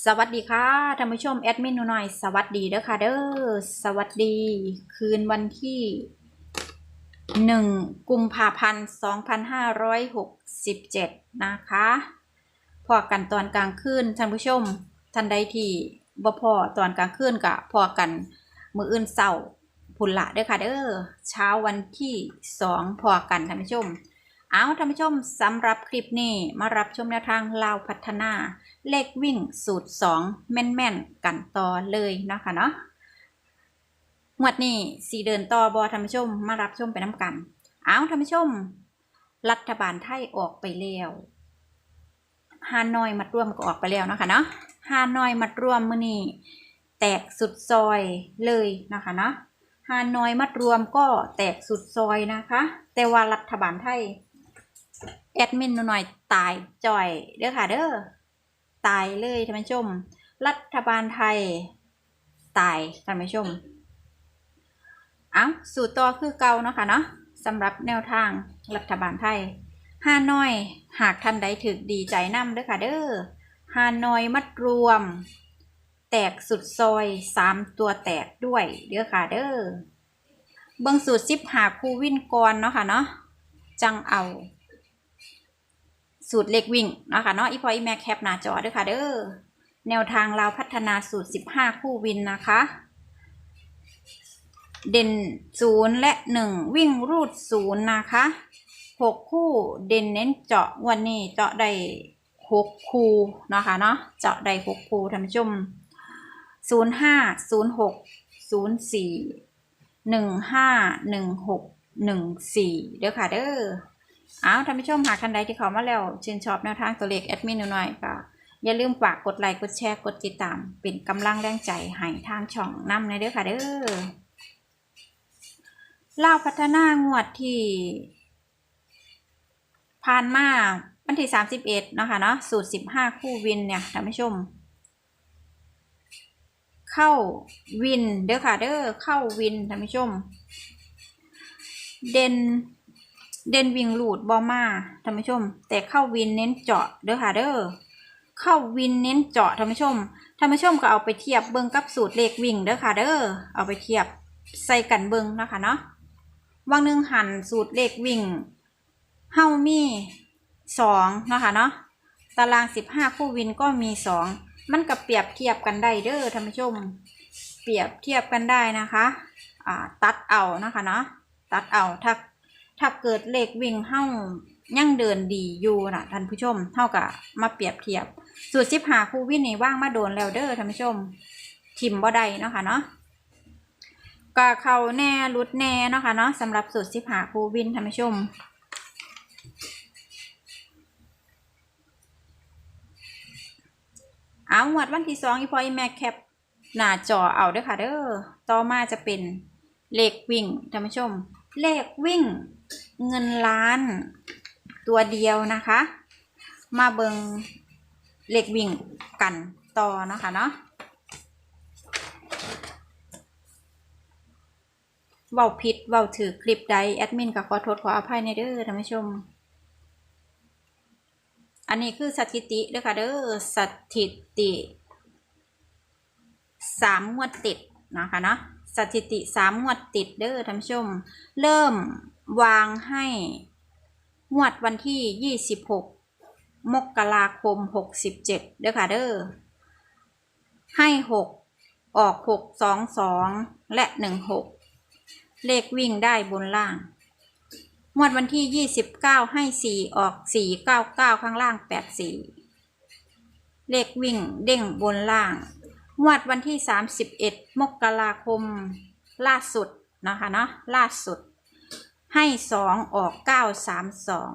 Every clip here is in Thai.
สวัสดีค่ะท่านผู้ชมแอดมินหนูหน่อยสวัสดีเด้อค่ะเด้อสวัสดี คืนวันที่หนึ่งกุมภาพันธ์สองพันห้าร้อยหกสิบเจ็ดนะคะพอกันตอนกลางคืนท่านผู้ชมท่านใดที่บ่พอตอนกลางคืนกะพอกันมืออื่นเศร้าพุ่นละเด้อค่ะเด้อเช้าวันที่สองพอกันท่านผู้ชม เอาท่านผู้ชมสำหรับคลิปนี้มารับชมแนวทางลาวพัฒนา เลขวิ่งสูตร2แม่นๆกันต่อเลยนะคะเนาะงวดนี้สีเดินต่อบอท่านผู้ชมมารับชมไปน้ำกัน เอาท่านผู้ชม รัฐบาลไทยออกไปแล้วฮานอยมัดรวมก็ออกไปแล้วนะคะเนาะฮานอยมัดรวมมือนี้แตกสุดซอยเลยนะคะเนาะฮานอยมัดรวมก็แตกสุดซอยนะคะ แต่ว่ารัฐบาลไทยแอดมินหน่อยตายจ่อยเด้อค่ะเด้อ ตายเลยท่านผู้ชม รัฐบาลไทย ตายท่านผู้ชม เอาสู่ต่อคือเก่าเนาะค่ะเนาะสำหรับแนวทางรัฐบาลไทยฮานอย หากท่านใดถึกดีใจนำเด้อค่ะเด้อฮานอยมัดรวม แตกสุดซอยสามตัวแตกด้วยเด้อค่ะเด้อเบิ่งสูตรซิปหาคูวินก่อนเนาะค่ะเนาะจังเอา สูตรเล็กวิ่งนะคะเนาะอีพออีแม่แคปหน้าจอด้วยค่ะเด้อแนวทางเราพัฒนาสูตร 15 คู่วินนะคะ เด่นศูนย์และหนึ่งวิ่งรูดศูนย์นะคะหกคู่เด่นเน้นเจาะวันนี้เจาะได้หกคู่นะคะเนาะเจาะได้หกคู่ท่านผู้ชมศูนย์ห้าศูนย์หกศูนย์สี่หนึ่งห้าหนึ่งหกหนึ่งสี่เด้อค่ะเด้อ เอาท่านผู้ชมหากท่านใดที่เขามาแล้วชื่นชอบแนวทางตัวเลขแอดมินหน่อยก็อย่าลืมฝากกดไลค์กดแชร์กดติดตาม เป็นกำลังแรงใจให้ทางช่องนำในเด้อค่ะเด้อเล่าพัฒนางวดที่ผ่านมาวันที่สามสิบเอ็ดเนาะคะเนาะสูตรสิบห้าคู่วินเนี่ยท่านผู้ชม เข้าวินเด้อค่ะเด้อเข้าวินท่านผู้ชม เด่น เด่นวิ่งหลูดบอมาท่านผู้ชม แต่เข้าวินเน้นเจาะเด้อค่ะเด้อเข้าวินเน้นเจาะท่านผู้ชมท่านผู้ชมก็เอาไปเทียบเบิ้งกับสูตรเลขวิ่งเด้อค่ะเด้อเอาไปเทียบใส่กันเบิ้งนะคะเนาะวางหนึ่งหันสูตรเลขวิ่งเฮามีสองนะคะเนาะตารางสิบห้าคู่วินก็มีสองมันกับเปรียบเทียบกันได้เด้อท่านผู้ชม เปรียบเทียบกันได้นะคะ อ่าตัดเอานะคะเนาะตัดเอาถ้า ถ้าเกิดเลขวิ่งเฮ้ายังเดินดีอยู่นะท่านผู้ชม เท่ากับมาเปรียบเทียบ สูตรสิบหาคูวินนี่ว่างมาโดนแล้วเด้อท่านผู้ชมทิมบ่ได้เนาะค่ะเนาะกะเขาแน่รุดแน่เนาะค่ะเนาะสำหรับสูตรสิบหาคูวินท่านผู้ชมเอาหมวดวันที่สองอีพออีแม่แคปหน้าจอเอาด้อค่ะเด้อ ต่อมาจะเป็นเลขวิ่งท่านผู้ชม เลขวิ่ง เงินล้าน ตัวเดียวนะคะ มาเบิงเหลขวิ่งกันต่อนะคะเนาะเว้าผิดเว้าถือคลิปใดแอดมินก็ขอโทษขออภัยในเด้อท่านผู้ชม อันนี้คือสถิติเด้อค่ะเด้อสถิติสามงวดติดนะคะเนาะสถิติสามงวดติดเด้อท่านผู้ชม เริ่มวางให้งวดวันที่ยี่สิบหกมกราคมหกสิบเจ็ดเด้อค่ะเด้อ ให้หกออกหกสองสองและหนึ่งหกเลขวิ่งได้บนล่าง งวดวันที่ยี่สิบเก้าให้สี่ออกสี่เก้าเก้าข้างล่างแปดสี่เลขวิ่งเด้งบนล่าง งวดวันที่สามสิบเอ็ดมกราคม ล่าสุดนะคะเนาะล่าสุด ให้สองออกเก้าสามสอง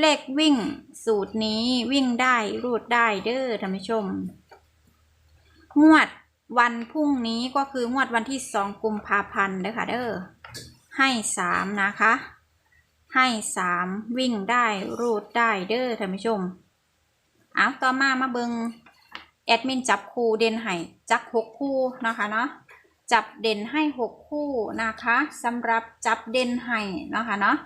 เลขวิ่งสูตรนี้วิ่งได้รูดได้เด้อท่านผู้ชม งวดวันพรุ่งนี้ก็คืองวดวันที่สองกุมภาพันธ์เด้อค่ะเด้อให้สามนะคะ ให้สามวิ่งได้รูดได้เด้อท่านผู้ชมเอาต่อมามาเบิงแอดมินจับคู่เด่นให้จักหกคู่นะคะเนาะ จับเด่นให้หกคู่นะคะสำหรับจับเด่นให้นะคะเนาะ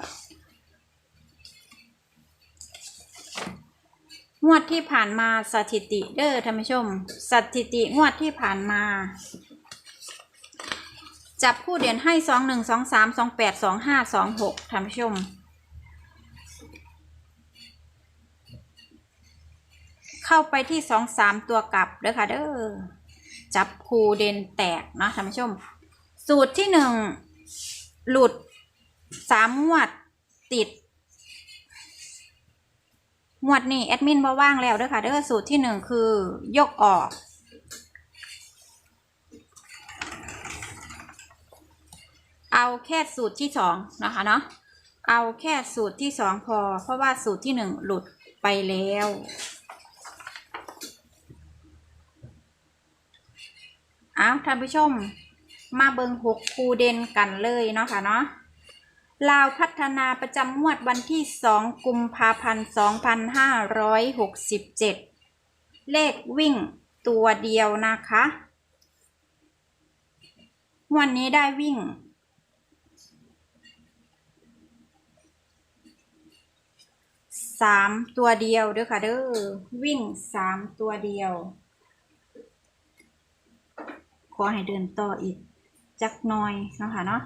งวดที่ผ่านมาสถิติเด้อท่านผู้ชม สถิติงวดที่ผ่านมา จับคู่เด่นให้สองหนึ่งสองสามสองแปดสองห้าสองหกท่านผู้ชมเข้าไปที่สองสามตัวกลับเด้อค่ะเด้อ จับคูเด่นแตกนะท่านผู้ชม สูตรที่หนึ่งหลุดสามงวดติดงวดนี้แอดมินบ่ว่างแล้วด้อค่ะเด้อสูตรที่หนึ่งคือยกออก เอาแค่สูตรที่สองนะคะเนาะเอาแค่สูตรที่สองพอ เพราะว่าสูตรที่หนึ่งหลุดไปแล้ว อาท่านผู้ชม มาเบิงหกคูเด่นกันเลยเนาะค่ะเนาะลาวพัฒนาประจำงวดวันที่2กุมภาพันธ์2567เจ็ดเลขวิ่งตัวเดียวนะคะ วันนี้ได้วิ่งสามตัวเดียวเด้อค่ะเด้อวิ่งสามตัวเดียว อให้เดินต่ออีกจักหน่อยเนาะค่ะเนาะ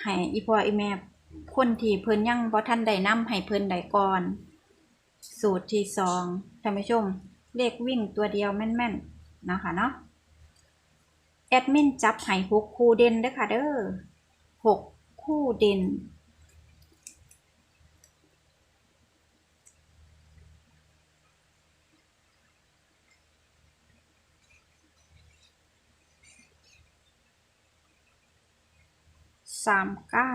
ให้อีพ่ออีแม่คนที่เพิ่นยังบ่ทันได้นำให้เพิ่นได้ก่อน สูตรที่สองท่านผู้ชม เลขวิ่งตัวเดียวแม่นๆนะคะเนาะแอดมินจับให้หกคู่เด่นเด้อค่ะเด้อหกคู่เด่น สามเก้า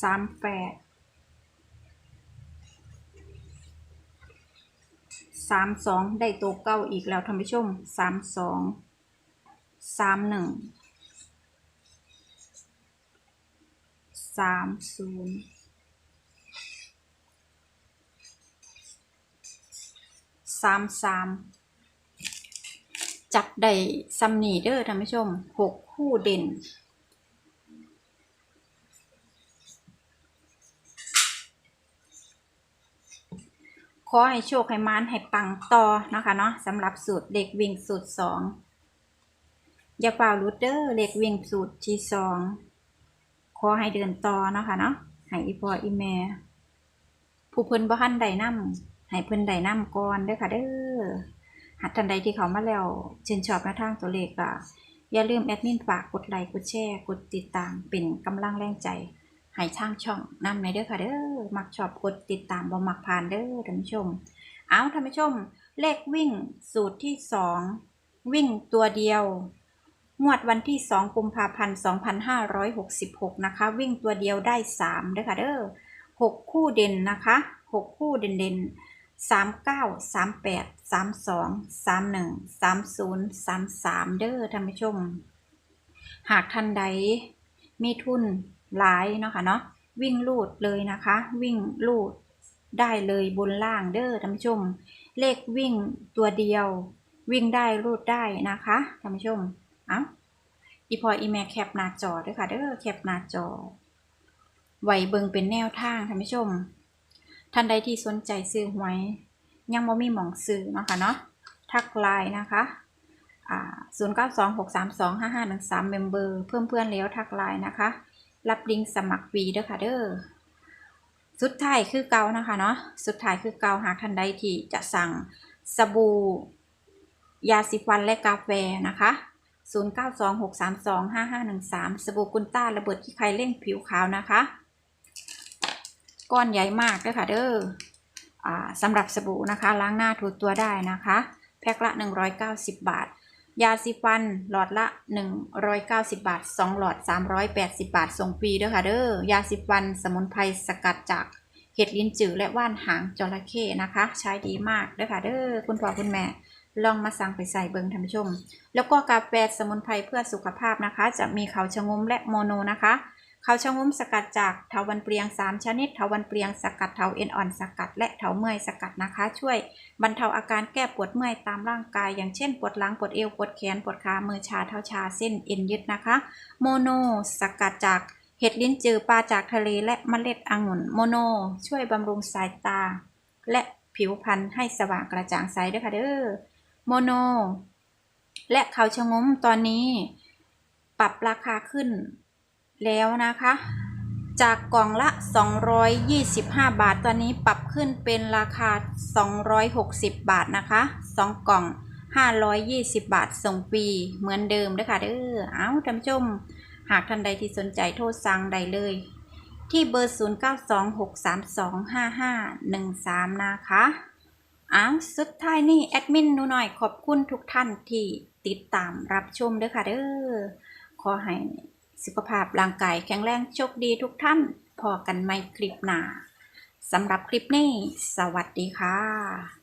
สามแปดสามสองได้ตัวเก้าอีกแล้วท่านผู้ชมสามสองสามหนึ่งสามศูนย์สามสาม จับได้ซัมนีเดอร์ท่านผู้ชมหกคู่เด่น ขอให้โชคให้มานให้ปังต่อนะคะเนาะสำหรับสูตรเด็กวิ่งสูตรสองอย่าเป่ารูดเดอร์เด็กวิ่งสูตรที่สองขอให้เดินต่อเนาะคะเนาะให้อีพออีแม่ผู้เพิ่นบ่ทันได้นํให้เพิ่นได้นํก่อนเด้อค่ะเด้อ หาท่านใดที่เขามาแล้วเชื่นชอบแนวทางตัวเลขก็อย่าลืมแอดมินฝากกดไลค์กดแชร์กดติดตามเป็นกำลังแรงใจให้ทางช่องนำในเด้อค่ะเด้อมักชอบกดติดตามบ่มักผ่านเด้อท่านผู้ชม เอาท่านผู้ชม เลขวิ่งสูตรที่สองวิ่งตัวเดียว งวดวันที่2กุมภาพันธ์2566 นะคะ วิ่งตัวเดียวได้3เด้อค่ะเด้อ6คู่เด่นนะคะ 6 คู่เด่นเด่นๆ สามเก้าสามแปดสามสองสามหนึ่งสามศูนย์สามสามเด้อท่านผู้ชม หากท่านใดมีทุนหลายเนาะค่ะเนาะวิ่งลูดเลยนะคะ วิ่งลูดได้เลยบนล่างเด้อท่านผู้ชม เลขวิ่งตัวเดียว วิ่งได้รูดได้นะคะท่านผู้ชมเอ้าอีพออีแม่แคปหน้าจอด้วยค่ะเด้อแคปหน้าจอ ไว้เบิงเป็นแนวทางท่านผู้ชม ท่านใดที่สนใจซื้อหวย ยังบ่มีหมองซื้อเนาะค่ะเนาะทักไลน์นะคะอ่า0926325513เมมเบอร์เพิ่มเพื่อนแล้วทักไลน์นะคะ รับลิงสมัครฟรีเด้อค่ะเด้อสุดท้ายคือเกานะคะเนาะสุดท้ายคือเกาหากท่านใดที่จะสั่งสบู่ยาสีฟันและกาแฟนะคะ 0926325513 สบู่กุนต้าระเบิดที่ใครเร่งผิวขาวนะคะ ก้อนใหญ่มากเลยค่ะเด้ออสำหรับสบู่นะคะ ล้างหน้าถูตัวได้นะคะ แพ็คละ 190 บาท ยาสีฟันหลอดละ 190 บาท 2 หลอด 380 บาท ส่งฟรีเด้อค่ะเด้อยาสีฟันสมุนไพรสกัดจากเห็ดลิ้นจือและว่านหางจระเข้นะคะ ใช้ดีมากเด้อค่ะเด้อคุณพ่อคุณแม่ลองมาสั่งไปใส่เบิงท่านผู้ชม แล้วก็กาแฟสมุนไพรเพื่อสุขภาพนะคะ จะมีเขาชะงมและโมโนนะคะ เขาชะงุ้มสกัดจากเถาวันเปรียง 3 ชนิดเถาวันเปรียงสกัดเถาเอ็นอ่อนสกัด และเถาเมื่อยสกัดนะคะ ช่วยบรรเทาอาการแก้ปวดเมื่อยตามร่างกาย อย่างเช่น ปวดหลังปวดเอวปวดแขนปวดขามือชาเท้าชาเส้นเอ็นยึดนะคะ โมโนสกัดจากเห็ดลิ้นจือปลาจากทะเลและเมล็ดองุ่นโมโน ช่วยบำรุงสายตา และผิวพรรณให้สว่างกระจ่างใสด้วยค่ะเด้อโมโน และเขาชะงมตอนนี้ ปรับราคาขึ้น แล้วนะคะ จากกล่องละ 225 บาท ตอนนี้ปรับขึ้นเป็นราคา 260 บาทนะคะ 2 กล่อง 520 บาทส่งฟรีเหมือนเดิมเด้วยค่ะเด้อเอาท่านผู้ชมหากท่านใดที่สนใจโทรสั่งได้เลย ที่เบอร์ 0926325513 นะคะอ้าวสุดท้ายนี่แอดมินหนูหน่อยขอบคุณทุกท่านที่ติดตามรับชมด้วยค่ะเด้อขอให้ สุขภาพร่างกายแข็งแรงโชคดีทุกท่านพอกันไม่คลิปหนาสำหรับคลิปนี้ สวัสดีค่ะ